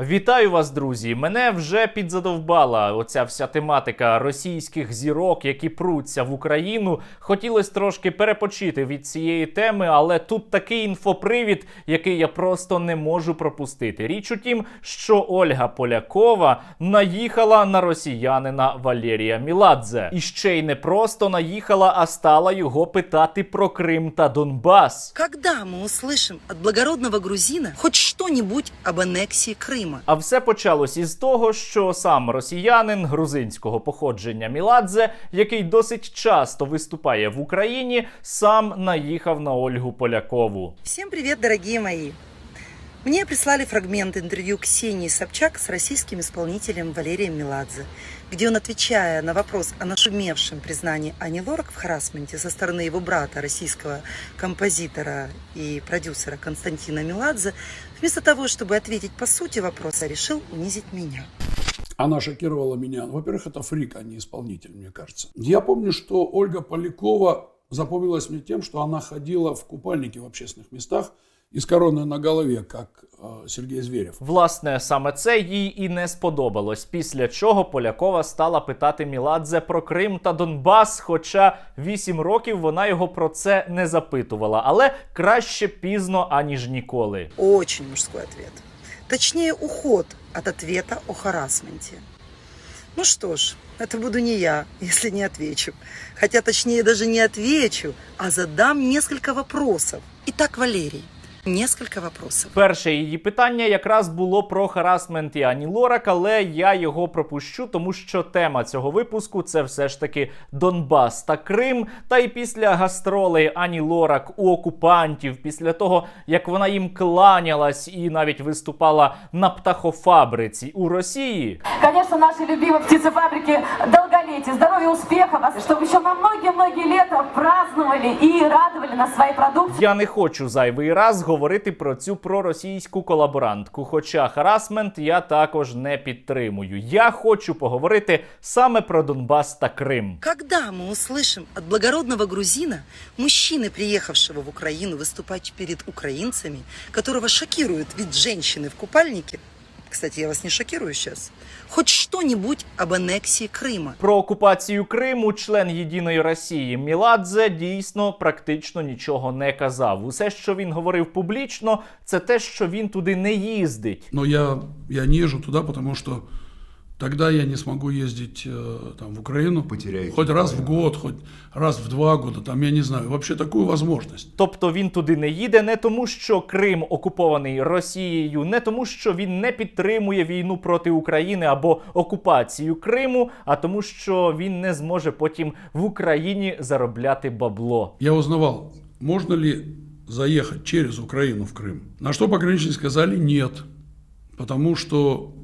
Вітаю вас, друзі! Мене вже підзадовбала оця вся тематика російських зірок, які пруться в Україну. Хотілося трошки перепочити від цієї теми, але тут такий інфопривід, який я просто не можу пропустити. Річ у тім, що Ольга Полякова наїхала на росіянина Валерія Міладзе. І ще й не просто наїхала, а стала його питати про Крим та Донбас. Когда мы услышим от благородного грузина хоть что-нибудь об аннексии Крыма? А все почалось із того, що сам росіянин грузинського походження Міладзе, який досить часто виступає в Україні, сам наїхав на Ольгу Полякову. Всім привіт, дорогі мої. Мне прислали фрагмент интервью Ксении Собчак с российским исполнителем Валерием Меладзе, где он, отвечая на вопрос о нашумевшем признании Ани Лорак в харасменте со стороны его брата, российского композитора и продюсера Константина Меладзе, вместо того, чтобы ответить по сути вопроса, решил унизить меня. Она шокировала меня. Ну, Во-первых, это фрик, а не исполнитель, мне кажется. Я помню, что Ольга Полякова запомнилась мне тем, что она ходила в купальнике в общественных местах и с короной на голове, как э, Сергей Власне, саме це їй і не сподобалось. Після чого Полякова стала питати Міладзе про Крим та Донбас. Хоча вісім років вона його про це не запитувала. Але краще пізно аніж ніколи. Очень мужской ответ. Точнее, уход от ответа о харасменте. Ну что ж, это буду не я, если не отвечу. Хотя, точнее, даже не отвечу, а задам несколько вопросов. Итак, Валерий, несколько вопросов. Перше її питання якраз було про харасмент і Ані Лорак, але я його пропущу, тому що тема цього випуску це все ж таки Донбас та Крим. Та й після гастролей Ані Лорак у окупантів, після того як вона їм кланялась і навіть виступала на птахофабриці у Росії. Конечно, нашей любимой птицефабрики долголетия, здоровья, успехов, а чтобы еще на многие-многие лета праздновали и радовали нас своей продукцией. Я не хочу зайвий раз говорити про цю проросійську колаборантку. Хоча харасмент я також не підтримую. Я хочу поговорити саме про Донбас та Крим. Когда мы услышим от благородного грузина, мужчины, приехавшего в Украину выступать перед украинцами, которого шокирует вид женщины в купальнике, кстати, я вас не шокирую сейчас, хоть что-нибудь об анексії Крима. Про окупацію Криму член Єдиної Росії Міладзе дійсно практично нічого не казав. Усе, що він говорив публічно, це те, що він туди не їздить. Ну я, я не езжу туда, що. что тогда я не смогу ездить э, там, в Украину. Потеряете Хоть раз в правильно. год, хоть раз в два года, там, я не знаю. Вообще такую возможность. Тобто він туди не їде не тому, що Крим окупований Росією, не тому, що він не підтримує війну проти України або окупацію Криму, а тому, що він не зможе потім в Україні заробляти бабло. Я узнавал, можно ли заехать через Украину в Крым. На что пограничники сказали нет, потому что э, с-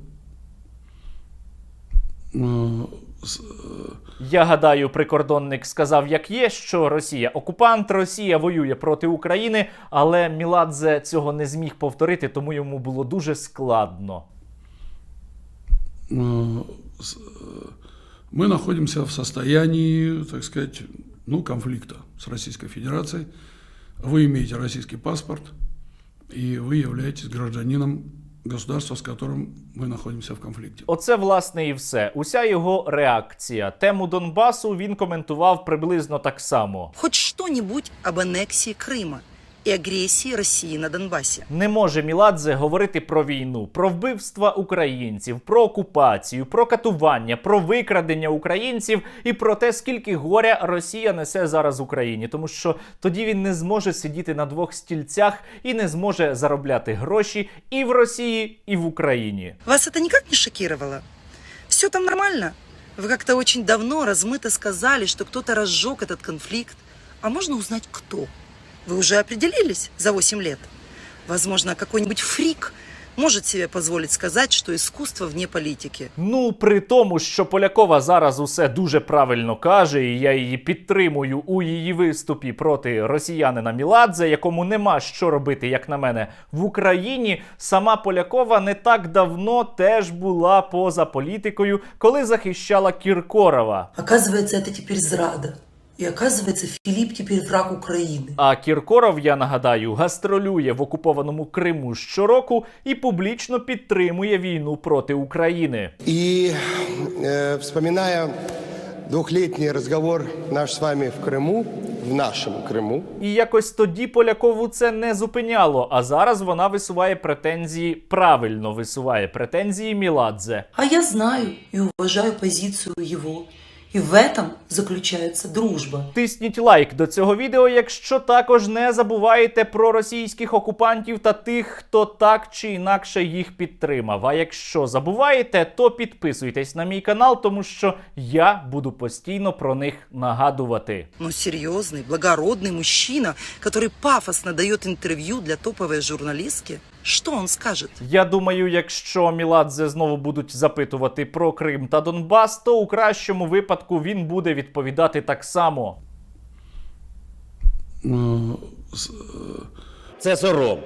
Я гадаю, прикордонник сказав, як є, що Росія окупант, Росія воює проти України, але Міладзе цього не зміг повторити, тому йому було дуже складно. э, с- э, мы находимся в состоянии, так сказать, ну, конфликта с Российской Федерацией. Вы имеете российский паспорт, и вы являетесь гражданином государства, с которым мы находимся в конфликте. Оце власне і все. Уся його реакція. Тему Донбасу він коментував приблизно так само. Хоть что-нибудь об аннексии Крыма и агрессии России на Донбассе? Не може Міладзе говорити про війну, про вбивства українців, про окупацію, про катування, про викрадення українців і про те, скільки горя Росія несе зараз Україні, тому що тоді він не зможе сидіти на двох стільцях і не зможе заробляти гроші і в Росії, і в Україні. Вас это никак не шокировало? Все там нормально? Вы как-то очень давно размыто сказали, что кто-то разжег этот конфликт. А можно узнать, кто? Вы уже определились за 8 лет? Возможно, какой-нибудь фрик может себе позволить сказать, что искусство вне политики. Ну, при тому, що Полякова зараз усе дуже правильно каже, і я її підтримую у її виступі проти росіянина Міладзе, якому нема що робити, як на мене, в Україні. Сама Полякова не так давно теж була поза політикою, коли захищала Кіркорова. Оказывается, это теперь зрада. И оказывается, Филипп теперь враг Украины. А Кіркоров, я нагадаю, гастролює в окупованому Криму щороку і публічно підтримує війну проти України. И э, вспоминая двухлетний разговор наш с вами в Крыму, в нашем Крыму, І якось тоді Полякову це не зупиняло. А зараз вона висуває претензії, правильно висуває претензії Міладзе. А я знаю и уважаю позицию его. И в этом заключается дружба. Тисніть лайк до цього відео, якщо також не забуваєте про російських окупантів та тих, хто так чи інакше їх підтримав. А якщо забуваєте, то підписуйтесь на мій канал, тому що я буду постійно про них нагадувати. Но серьезный, благородный мужчина, который пафосно дает интервью для топовой журналистки, что он скажет? Я думаю, якщо Міладзе знову будуть запитувати про Крим та Донбас, то у кращому випадку він буде відповідати так само. Э, с- Це сором.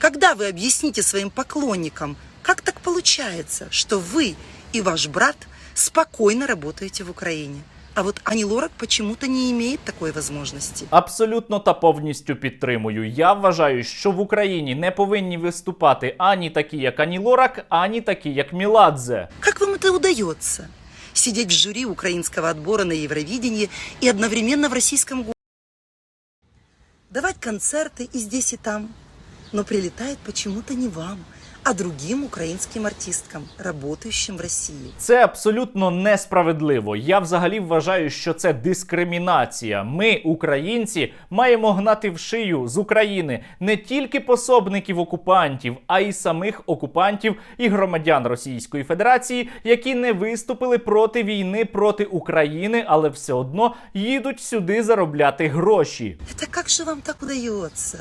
Когда вы объясните своим поклонникам, как так получается, что вы и ваш брат спокойно работаете в Украине? А вот Ани Лорак почему-то не имеет такой возможности. Абсолютно та повністю підтримую. Я вважаю, що в Україні не повинні виступати ані такі, як Ані Лорак, ані такі, як Міладзе. Как вам это удается? Сидеть в жюри украинского отбора на Евровидении и одновременно в российском городе. Давать концерты и здесь, и там. Но прилетает почему-то не вам, а другим украинским артисткам, работающим в России. Це абсолютно несправедливо. Я взагалі вважаю, що це дискримінація. Ми, українці, маємо гнати в шию з України не тільки пособників окупантів, а й самих окупантів і громадян Російської Федерації, які не виступили проти війни проти України, але все одно їдуть сюди заробляти гроші. Это как же вам так удается?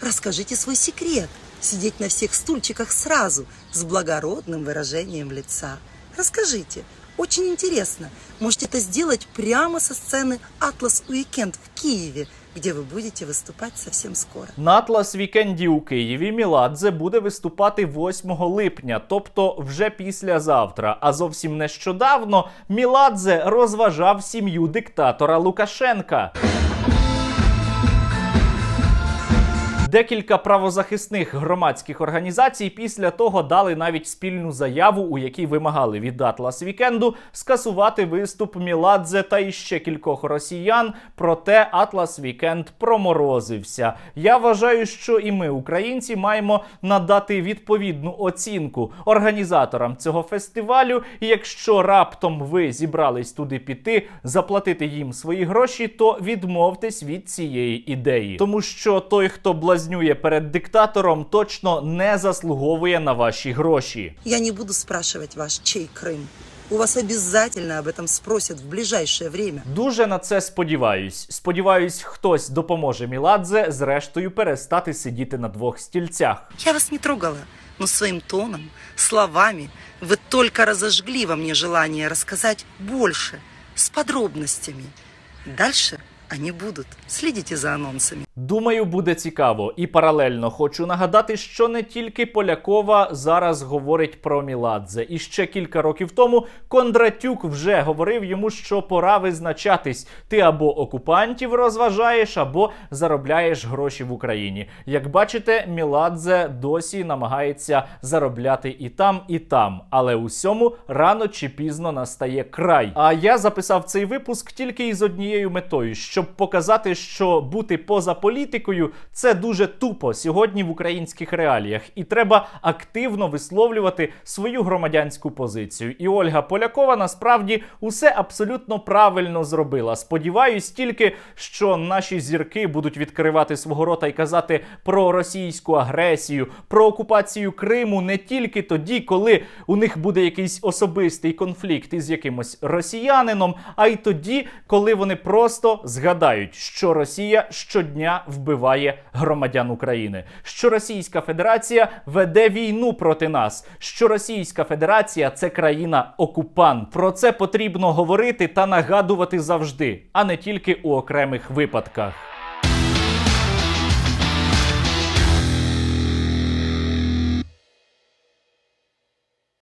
Расскажите свой секрет Сидеть на всех стульчиках сразу, с благородным выражением лица. Расскажите. Очень интересно. Можете это сделать прямо со сцены «Атлас Уикенд» в Киеве, где вы будете выступать совсем скоро. На Атлас Вікенді у Києві Міладзе буде виступати 8 липня, тобто вже післязавтра. А зовсім нещодавно Міладзе розважав сім'ю диктатора Лукашенка. Декілька правозахисних громадських організацій після того дали навіть спільну заяву, у якій вимагали від Атлас Вікенду скасувати виступ Міладзе та іще кількох росіян. Проте Атлас Вікенд проморозився. Я вважаю, що і ми, українці, маємо надати відповідну оцінку організаторам цього фестивалю. І якщо раптом ви зібрались туди піти, заплатити їм свої гроші, то відмовтесь від цієї ідеї, тому що той, хто блазнює перед диктатором, точно не заслуговує на ваші гроші. Я не буду спрашивать вас, чей Крым. У вас обязательно об этом спросят в ближайшее время. Дуже на це сподіваюсь. Сподіваюсь, хтось допоможе Міладзе зрештою перестати сидіти на двох стільцях. Я вас не трогала, но своим тоном, словами вы только разожгли во мне желание рассказать больше, с подробностями. Дальше они будут. Следите за анонсами. Думаю, буде цікаво. І паралельно хочу нагадати, що не тільки Полякова зараз говорить про Міладзе. І ще кілька років тому Кондратюк вже говорив йому, що пора визначатись: ти або окупантів розважаєш, або заробляєш гроші в Україні. Як бачите, Міладзе досі намагається заробляти і там, і там. Але усьому рано чи пізно настає край. А я записав цей випуск тільки із однією метою, щоб показати, що бути поза політикою це дуже тупо сьогодні в українських реаліях, і треба активно висловлювати свою громадянську позицію. І Ольга Полякова насправді усе абсолютно правильно зробила. Сподіваюсь тільки, що наші зірки будуть відкривати свого рота і казати про російську агресію, про окупацію Криму не тільки тоді, коли у них буде якийсь особистий конфлікт із якимось росіянином, а й тоді, коли вони просто згадають, що Росія щодня вбиває громадян України, що Російська Федерація веде війну проти нас, що Російська Федерація це країна окупант. Про це потрібно говорити та нагадувати завжди, а не тільки у окремих випадках.